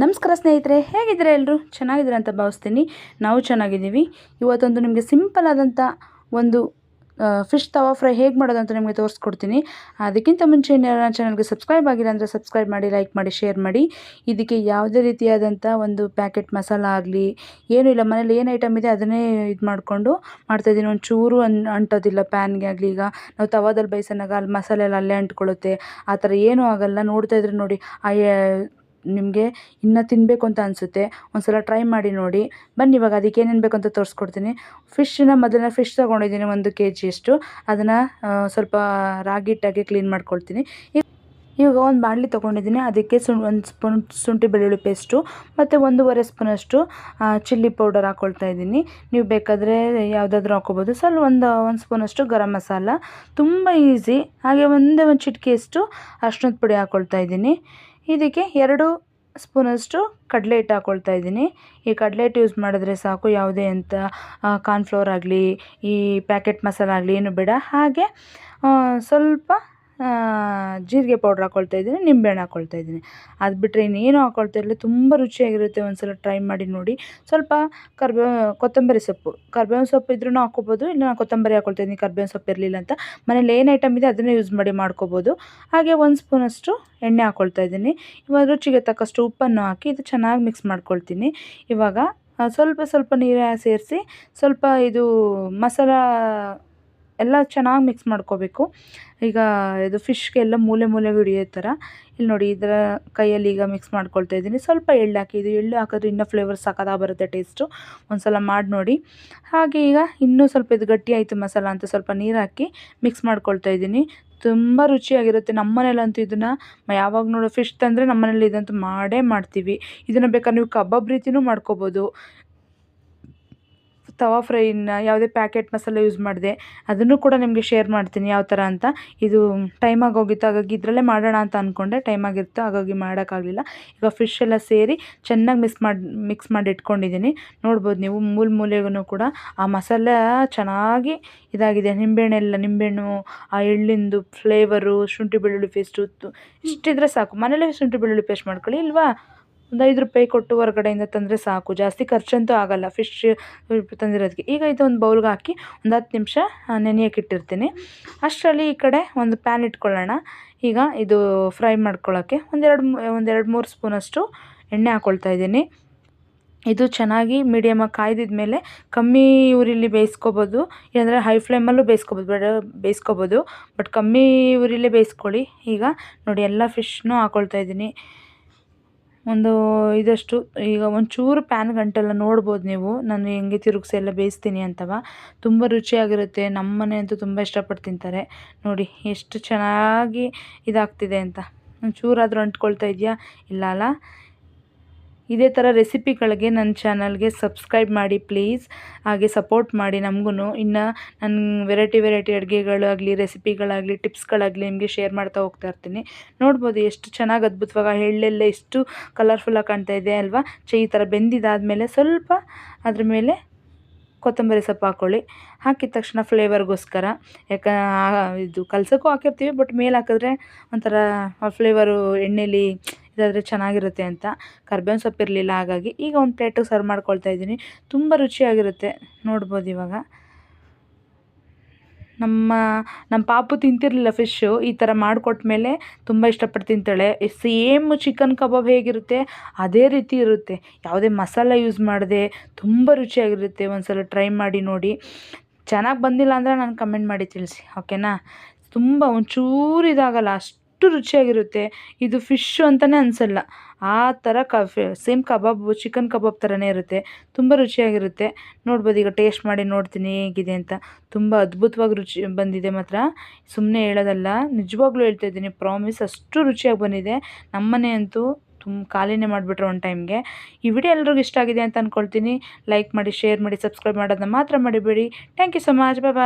ನಮಸ್ಕಾರ ಸ್ನೇಹಿತರೆ, ಹೇಗಿದ್ದೀರಾ ಎಲ್ಲರೂ? ಚೆನ್ನಾಗಿದ್ದೀರಾ ಅಂತ ಭಾವಿಸ್ತೀನಿ. ನಾವು ಚೆನ್ನಾಗಿದ್ದೀವಿ. ಇವತ್ತೊಂದು ನಿಮಗೆ ಸಿಂಪಲ್ ಆದಂಥ ಒಂದು ಫಿಶ್ ತವಾ ಫ್ರೈ ಹೇಗೆ ಮಾಡೋದು ಅಂತ ನಿಮಗೆ ತೋರಿಸ್ಕೊಡ್ತೀನಿ. ಅದಕ್ಕಿಂತ ಮುಂಚೆ ನನ್ನ ಚಾನಲ್ಗೆ ಸಬ್ಸ್ಕ್ರೈಬ್ ಆಗಿಲ್ಲ ಅಂದರೆ ಸಬ್ಸ್ಕ್ರೈಬ್ ಮಾಡಿ ಲೈಕ್ ಮಾಡಿ ಶೇರ್ ಮಾಡಿ. ಇದಕ್ಕೆ ಯಾವುದೇ ರೀತಿಯಾದಂಥ ಒಂದು ಪ್ಯಾಕೆಟ್ ಮಸಾಲ ಆಗಲಿ, ಏನೂ ಇಲ್ಲ. ಮನೇಲಿ ಏನು ಐಟಮ್ ಇದೆ ಅದನ್ನೇ ಇದು ಮಾಡಿಕೊಂಡು ಮಾಡ್ತಾಯಿದ್ದೀನಿ ಒಂದು ಚೂರು ಅನ್, ಅಂಟೋದಿಲ್ಲ. ಪ್ಯಾನ್ಗೆ ಆಗಲಿ ಈಗ ನಾವು ತವಾದಲ್ಲಿ ಬೇಯಿಸೋನಾಗ ಅಲ್ಲಿ ಮಸಾಲೆ ಎಲ್ಲ ಅಲ್ಲೇ ಅಂಟ್ಕೊಳ್ಳುತ್ತೆ. ಆ ಥರ ಏನೂ ಆಗಲ್ಲ. ನೋಡ್ತಾ ಇದ್ರೆ ನೋಡಿ, ಆ ನಿಮಗೆ ಇನ್ನೂ ತಿನ್ನಬೇಕು ಅಂತ ಅನಿಸುತ್ತೆ. ಒಂದು ಸಲ ಟ್ರೈ ಮಾಡಿ ನೋಡಿ. ಬನ್ನಿ ಇವಾಗ ಅದಕ್ಕೆ ಏನೇನು ಬೇಕು ಅಂತ ತೋರಿಸ್ಕೊಡ್ತೀನಿ. ಫಿಶ್ನ ಮೊದಲನೇ ಫಿಶ್ ತೊಗೊಂಡಿದ್ದೀನಿ ಒಂದು ಕೆ ಜಿಯಷ್ಟು ಅದನ್ನು ಸ್ವಲ್ಪ ರಾಗಿ ಹಿಟ್ಟಾಗಿ ಕ್ಲೀನ್ ಮಾಡ್ಕೊಳ್ತೀನಿ ಇವಾಗ ಒಂದು ಬಾಣಲಿ ತೊಗೊಂಡಿದ್ದೀನಿ. ಅದಕ್ಕೆ ಸು ಒಂದು ಸ್ಪೂನ್ ಶುಂಠಿ ಬೆಳ್ಳುಳ್ಳಿ ಪೇಸ್ಟು ಮತ್ತು ಒಂದೂವರೆ ಸ್ಪೂನಷ್ಟು ಚಿಲ್ಲಿ ಪೌಡರ್ ಹಾಕ್ಕೊಳ್ತಾ ಇದ್ದೀನಿ. ನೀವು ಬೇಕಾದರೆ ಯಾವುದಾದ್ರೂ ಹಾಕ್ಕೋಬೋದು. ಸ್ವಲ್ಪ ಒಂದು ಒಂದು ಸ್ಪೂನಷ್ಟು ಗರಂ ಮಸಾಲ. ತುಂಬ ಈಸಿ ಹಾಗೆ ಒಂದೇ ಒಂದು ಚಿಟಿಕೆಯಷ್ಟು ಅರ್ಶಿನದ ಪುಡಿ ಹಾಕ್ಕೊಳ್ತಾ ಇದ್ದೀನಿ. ಇದಕ್ಕೆ ಎರಡು ಸ್ಪೂನಷ್ಟು ಕಡಲೆ ಹಿಟ್ಟು ಹಾಕ್ಕೊಳ್ತಾ ಇದ್ದೀನಿ. ಈ ಕಡಲೆ ಹಿಟ್ಟು ಯೂಸ್ ಮಾಡಿದ್ರೆ ಸಾಕು. ಯಾವುದೇ ಅಂತ ಕಾರ್ನ್ಫ್ಲೋರ್ ಆಗಲಿ, ಈ ಪ್ಯಾಕೆಟ್ ಮಸಾಲ ಆಗಲಿ, ಏನು ಬೇಡ. ಹಾಗೆ ಸ್ವಲ್ಪ ಜೀರಿಗೆ ಪೌಡ್ರ್ ಹಾಕ್ಕೊಳ್ತಾ ಇದ್ದೀನಿ, ನಿಂಬೆಹಣ್ಣು ಹಾಕ್ಕೊಳ್ತಾ ಇದ್ದೀನಿ. ಅದು ಬಿಟ್ಟರೆ ಇನ್ನೇನು ಹಾಕ್ಕೊಳ್ತಾ ಇರಲಿ, ತುಂಬ ರುಚಿಯಾಗಿರುತ್ತೆ ಒಂದು ಸಲ ಟ್ರೈ ಮಾಡಿ ನೋಡಿ. ಸ್ವಲ್ಪ ಕರ್ಬೇವು ಕೊತ್ತಂಬರಿ ಸೊಪ್ಪು. ಕರ್ಬೇವಿನ ಸೊಪ್ಪು ಇದ್ರೂ ಹಾಕ್ಕೋಬೋದು ಇಲ್ಲ ನಾನು ಕೊತ್ತಂಬರಿ ಹಾಕ್ಕೊಳ್ತಾ ಇದ್ದೀನಿ, ಕರ್ಬೇವಿನ ಸೊಪ್ಪು ಇರಲಿಲ್ಲ ಅಂತ. ಮನೇಲಿ ಏನು ಐಟಮ್ ಇದೆ ಅದನ್ನೇ ಯೂಸ್ ಮಾಡಿ ಮಾಡ್ಕೋಬೋದು. ಹಾಗೆ ಒಂದು ಸ್ಪೂನಷ್ಟು ಎಣ್ಣೆ ಹಾಕ್ಕೊಳ್ತಾ ಇದ್ದೀನಿ. ಇವಾಗ ರುಚಿಗೆ ತಕ್ಕಷ್ಟು ಉಪ್ಪನ್ನು ಹಾಕಿ ಇದು ಚೆನ್ನಾಗಿ ಮಿಕ್ಸ್ ಮಾಡ್ಕೊಳ್ತೀನಿ. ಇವಾಗ ಸ್ವಲ್ಪ ಸ್ವಲ್ಪ ನೀರು ಸೇರಿಸಿ, ಸ್ವಲ್ಪ ಇದು ಮಸಾಲ ಎಲ್ಲ ಚೆನ್ನಾಗಿ ಮಿಕ್ಸ್ ಮಾಡ್ಕೋಬೇಕು. ಈಗ ಇದು ಫಿಶ್ಗೆಲ್ಲ ಮೂಲೆ ಮೂಲೆ ಹಿಡಿಯೋ ಥರ ಇಲ್ಲಿ ನೋಡಿ ಇದರ ಕೈಯಲ್ಲಿ ಈಗ ಮಿಕ್ಸ್ ಮಾಡ್ಕೊಳ್ತಾ ಇದ್ದೀನಿ. ಸ್ವಲ್ಪ ಎಳ್ಳು ಹಾಕಿ, ಇದು ಎಳ್ಳು ಹಾಕಿದ್ರೆ ಇನ್ನೂ ಫ್ಲೇವರ್ ಸಾಕದ ಬರುತ್ತೆ ಟೇಸ್ಟು ಒಂದು ಸಲ ಮಾಡಿ ನೋಡಿ. ಹಾಗೆ ಈಗ ಇನ್ನೂ ಸ್ವಲ್ಪ ಇದು ಗಟ್ಟಿ ಆಯಿತು ಮಸಾಲ ಅಂತ ಸ್ವಲ್ಪ ನೀರು ಹಾಕಿ ಮಿಕ್ಸ್ ಮಾಡ್ಕೊಳ್ತಾ ಇದ್ದೀನಿ. ತುಂಬ ರುಚಿಯಾಗಿರುತ್ತೆ. ನಮ್ಮ ಮನೇಲಂತೂ ಇದನ್ನು ಯಾವಾಗ ನೋಡೋ ಫಿಶ್ ತಂದರೆ ನಮ್ಮ ಮನೇಲಿ ಇದಂತೂ ಮಾಡೇ ಮಾಡ್ತೀವಿ. ಇದನ್ನು ಬೇಕಾದ್ರೆ ನೀವು ಕಬಾಬ್ ರೀತಿಯೂ ಮಾಡ್ಕೋಬೋದು. ತವಾ ಫ್ರೈನ ಯಾವುದೇ ಪ್ಯಾಕೆಟ್ ಮಸಾಲೆ ಯೂಸ್ ಮಾಡಿದೆ, ಅದನ್ನು ಕೂಡ ನಿಮಗೆ ಶೇರ್ ಮಾಡ್ತೀನಿ ಯಾವ ಥರ ಅಂತ. ಇದು ಟೈಮ್ ಆಗೋಗಿತ್ತು, ಹಾಗಾಗಿ ಇದರಲ್ಲೇ ಮಾಡೋಣ ಅಂತ ಅಂದ್ಕೊಂಡೆ ಟೈಮ್ ಆಗಿತ್ತು, ಹಾಗಾಗಿ ಮಾಡೋಕ್ಕಾಗಲಿಲ್ಲ. ಈಗ ಫಿಶ್ ಎಲ್ಲ ಸೇರಿ ಚೆನ್ನಾಗಿ ಮಿಕ್ಸ್ ಮಾಡಿ ಮಿಕ್ಸ್ ಮಾಡಿ ಇಟ್ಕೊಂಡಿದ್ದೀನಿ. ನೋಡ್ಬೋದು ನೀವು ಮೂಲ ಮೂಲೆಗೂ ಕೂಡ ಆ ಮಸಾಲೆ ಚೆನ್ನಾಗಿ ಇದಾಗಿದೆ. ನಿಂಬೆಹಣ್ಣೆಲ್ಲ, ನಿಂಬೆಹಣ್ಣು, ಆ ಎಳ್ಳಿಂದು ಫ್ಲೇವರು ಶುಂಠಿ ಬೆಳ್ಳುಳ್ಳಿ ಪೇಸ್ಟು ಇಷ್ಟಿದ್ರೆ ಸಾಕು. ಮನೇಲೇ ಶುಂಠಿ ಬೆಳ್ಳುಳ್ಳಿ ಪೇಸ್ಟ್ ಮಾಡ್ಕೊಳ್ಳಿ, ಇಲ್ವಾ? ಒಂದು ಐದು ರೂಪಾಯಿ ಕೊಟ್ಟು ಹೊರಗಡೆಯಿಂದ ತಂದರೆ ಸಾಕು. ಜಾಸ್ತಿ ಖರ್ಚಂತೂ ಆಗೋಲ್ಲ. ಫಿಶ್ ತಂದಿರೋದಕ್ಕೆ ಈಗ ಇದೊಂದು ಬೌಲ್ಗೆ ಹಾಕಿ ಒಂದು ಹತ್ತು ನಿಮಿಷ ನೆನೆಯೋಕೆ ಇಟ್ಟಿರ್ತೀನಿ. ಅಷ್ಟರಲ್ಲಿ ಈ ಕಡೆ ಒಂದು ಪ್ಯಾನ್ ಇಟ್ಕೊಳ್ಳೋಣ. ಈಗ ಇದು ಫ್ರೈ ಮಾಡ್ಕೊಳ್ಳೋಕ್ಕೆ ಒಂದೆರಡು ಒಂದೆರಡು ಮೂರು ಸ್ಪೂನಷ್ಟು ಎಣ್ಣೆ ಹಾಕ್ಕೊಳ್ತಾ ಇದ್ದೀನಿ. ಇದು ಚೆನ್ನಾಗಿ ಮೀಡಿಯಮಾಗಿ ಕಾಯ್ದಿದ ಮೇಲೆ ಕಮ್ಮಿ ಉರಿಲಿ ಬೇಯಿಸ್ಕೊಬೋದು. ಇಲ್ಲಾಂದರೆ ಹೈ ಫ್ಲೇಮಲ್ಲೂ ಬೇಯಿಸ್ಕೊಬೋದು. ಬೇಡ, ಬೇಯಿಸ್ಕೊಬೋದು. ಬಟ್ ಕಮ್ಮಿ ಉರಿಲೇ ಬೇಯಿಸ್ಕೊಳ್ಳಿ. ಈಗ ನೋಡಿ, ಎಲ್ಲ ಫಿಶ್ನೂ ಹಾಕ್ಕೊಳ್ತಾ ಇದ್ದೀನಿ. ಒಂದು ಇದಷ್ಟು. ಈಗ ಒಂಚೂರು ಪ್ಯಾನ್ ಗಂಟೆಲ್ಲ ನೋಡ್ಬೋದು ನೀವು. ನಾನು ಹೆಂಗೆ ತಿರುಗಿಸಿ ಎಲ್ಲ ಬೇಯಿಸ್ತೀನಿ ಅಂತವ. ತುಂಬ ರುಚಿಯಾಗಿರುತ್ತೆ. ನಮ್ಮ ಮನೆ ಅಂತೂ ತುಂಬ ಇಷ್ಟಪಟ್ಟು ತಿಂತಾರೆ. ನೋಡಿ, ಎಷ್ಟು ಚೆನ್ನಾಗಿ ಇದಾಗ್ತಿದೆ ಅಂತ. ಒಂಚೂರಾದರೂ ಅಂಟ್ಕೊಳ್ತಾ ಇದೆಯಾ? ಇಲ್ಲ ಅಲ್ಲ? ಇದೇ ಥರ ರೆಸಿಪಿಗಳಿಗೆ ನನ್ನ ಚಾನಲ್ಗೆ ಸಬ್ಸ್ಕ್ರೈಬ್ ಮಾಡಿ ಪ್ಲೀಸ್. ಹಾಗೆ ಸಪೋರ್ಟ್ ಮಾಡಿ ನಮಗೂ ಇನ್ನು ನನ್ನ ವೆರೈಟಿ ವೆರೈಟಿ ಅಡುಗೆಗಳಾಗಲಿ ರೆಸಿಪಿಗಳಾಗಲಿ, ಟಿಪ್ಸ್ಗಳಾಗಲಿ ನಿಮಗೆ ಶೇರ್ ಮಾಡ್ತಾ ಹೋಗ್ತಾ ಇರ್ತೀನಿ. ನೋಡ್ಬೋದು ಎಷ್ಟು ಚೆನ್ನಾಗಿ ಅದ್ಭುತವಾಗಿ ಎಳ್ಳೆಲ್ಲ ಎಷ್ಟು ಕಲರ್ಫುಲ್ಲಾಗಿ ಕಾಣ್ತಾ ಇದೆ ಅಲ್ವಾ? ಚೆ ಈ ಥರ ಬೆಂದಿದ್ದಾದಮೇಲೆ ಸ್ವಲ್ಪ ಅದ್ರ ಮೇಲೆ ಕೊತ್ತಂಬರಿ ಸೊಪ್ಪು ಹಾಕ್ಕೊಳ್ಳಿ ಹಾಕಿದ ತಕ್ಷಣ ಫ್ಲೇವರ್ಗೋಸ್ಕರ. ಯಾಕ ಇದು ಕಲ್ಸೋಕ್ಕೂ ಹಾಕಿರ್ತೀವಿ, ಬಟ್ ಮೇಲೆ ಹಾಕಿದ್ರೆ ಒಂಥರ ಫ್ಲೇವರು ಎಣ್ಣೆಲಿ ಇದಾದರೆ ಚೆನ್ನಾಗಿರುತ್ತೆ ಅಂತ. ಕರ್ಬೇವಿನ ಸೊಪ್ಪು ಇರಲಿಲ್ಲ ಹಾಗಾಗಿ ಈಗ ಒಂದು ಪ್ಲೇಟಿಗೆ ಸರ್ವ್ ಮಾಡ್ಕೊಳ್ತಾ ಇದ್ದೀನಿ. ತುಂಬ ರುಚಿಯಾಗಿರುತ್ತೆ. ನೋಡ್ಬೋದು ಇವಾಗ. ನಮ್ಮ ನಮ್ಮ ಪಾಪು ತಿಂತಿರಲಿಲ್ಲ ಫಿಶ್ಶು ಈ ಥರ ಮಾಡಿಕೊಟ್ಮೇಲೆ ತುಂಬ ಇಷ್ಟಪಟ್ಟು ತಿಂತಾಳೆ. ಸೇಮ್ ಚಿಕನ್ ಕಬಾಬ್ ಹೇಗಿರುತ್ತೆ, ಅದೇ ರೀತಿ ಇರುತ್ತೆ. ಯಾವುದೇ ಮಸಾಲ ಯೂಸ್ ಮಾಡದೆ ತುಂಬ ರುಚಿಯಾಗಿರುತ್ತೆ. ಒಂದು ಸಲ ಟ್ರೈ ಮಾಡಿ ನೋಡಿ. ಚೆನ್ನಾಗಿ ಬಂದಿಲ್ಲ ಅಂದರೆ ನಾನು ಕಮೆಂಟ್ ಮಾಡಿ ತಿಳಿಸಿ. ಓಕೆನಾ ತುಂಬ ಒಂಚೂರು ಇದಾಗಲ್ಲ, ಅಷ್ಟು ಅಷ್ಟು ರುಚಿಯಾಗಿರುತ್ತೆ. ಇದು ಫಿಶ್ಶು ಅಂತಲೇ ಅನಿಸಲ್ಲ. ಆ ಥರ ಕ ಸೇಮ್ ಕಬಾಬ್ ಚಿಕನ್ ಕಬಾಬ್ ಥರನೇ ಇರುತ್ತೆ. ತುಂಬ ರುಚಿಯಾಗಿರುತ್ತೆ. ನೋಡ್ಬೋದು, ಈಗ ಟೇಸ್ಟ್ ಮಾಡಿ ನೋಡ್ತೀನಿ ಹೇಗಿದೆ ಅಂತ. ತುಂಬ ಅದ್ಭುತವಾಗಿ ರುಚಿ ಬಂದಿದೆ ಮಾತ್ರ. ಸುಮ್ಮನೆ ಹೇಳೋದಲ್ಲ, ನಿಜವಾಗ್ಲೂ ಹೇಳ್ತಾ ಇದ್ದೀನಿ ಪ್ರಾಮಿಸ್ ಅಷ್ಟು ರುಚಿಯಾಗಿ ಬಂದಿದೆ. ನಮ್ಮನೆ ಅಂತೂ ತುಂಬ ಖಾಲಿನೇ ಮಾಡಿಬಿಟ್ರೆ ಒಂದು ಟೈಮ್ಗೆ ಈ ವಿಡಿಯೋ ಎಲ್ರಿಗೂ ಇಷ್ಟ ಆಗಿದೆ ಅಂತ ಅಂದ್ಕೊಳ್ತೀನಿ ಲೈಕ್ ಮಾಡಿ ಶೇರ್ ಮಾಡಿ ಸಬ್ಸ್ಕ್ರೈಬ್ ಮಾಡೋದನ್ನ ಮಾತ್ರ ಮಾಡಿಬೇಡಿ thank you so much bye